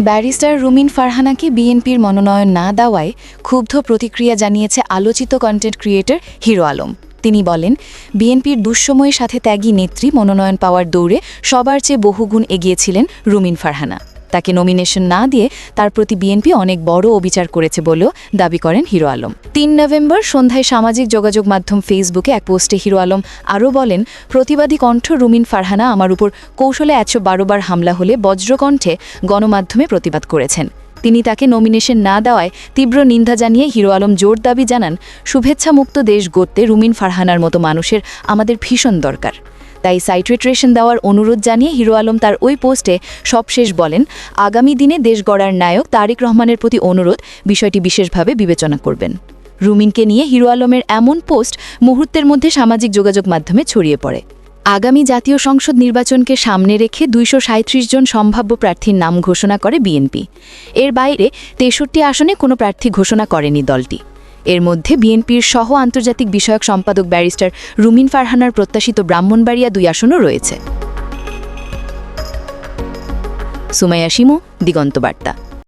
Barrister রুমিন ফারহানাকে বিএনপির মনোনয়ন না দেওয়ায় ক্ষুব্ধ প্রতিক্রিয়া জানিয়েছে আলোচিত কন্টেন্ট ক্রিয়েটর হিরো আলম। তিনি বলেন, বিএনপির দুঃসময়ের সাথে ত্যাগী নেত্রী মনোনয়ন পাওয়ার দৌড়ে সবার চেয়ে বহুগুণ এগিয়েছিলেন রুমিন ফারহানা। তাকে নমিনেশন না দিয়ে তার প্রতি বিএনপি অনেক বড় অবিচার করেছে বলেও দাবি করেন হিরো আলম। তিন নভেম্বর সন্ধ্যায় সামাজিক যোগাযোগ মাধ্যম ফেসবুকে এক পোস্টে হিরো আলম আরও বলেন, প্রতিবাদী কণ্ঠ রুমিন ফারহানা আমার উপর কৌশলে একশো বার হামলা হলে বজ্রকণ্ঠে গণমাধ্যমে প্রতিবাদ করেছেন। তিনি তাকে নমিনেশন না দেওয়ায় তীব্র নিন্দা জানিয়ে হিরো আলম জোর দাবি জানান, শুভেচ্ছামুক্ত দেশ গড়তে রুমিন ফারহানার মতো মানুষের আমাদের ভীষণ দরকার। তাই সাইট্রেট্রেশন দেওয়ার অনুরোধ জানিয়ে হিরো আলম তার ওই পোস্টে সবশেষ বলেন, আগামী দিনে দেশ গড়ার নায়ক তারিক রহমানের প্রতি অনুরোধ, বিষয়টি বিশেষভাবে বিবেচনা করবেন। রুমিনকে নিয়ে হিরো আলমের এমন পোস্ট মুহূর্তের মধ্যে সামাজিক যোগাযোগ মাধ্যমে ছড়িয়ে পড়ে। আগামী জাতীয় সংসদ নির্বাচনকে সামনে রেখে দুইশো সাঁইত্রিশ জন সম্ভাব্য প্রার্থীর নাম ঘোষণা করে বিএনপি। এর বাইরে তেষট্টি আসনে কোনো প্রার্থী ঘোষণা করেনি দলটি। এর মধ্যে বিএনপির সহ আন্তর্জাতিক বিষয়ক সম্পাদক ব্যারিস্টার রুমিন ফারহানার প্রত্যাশিত ব্রাহ্মণবাড়িয়া দুই আসনও রয়েছে। সুমাইয়া শিমু, দিগন্ত বার্তা।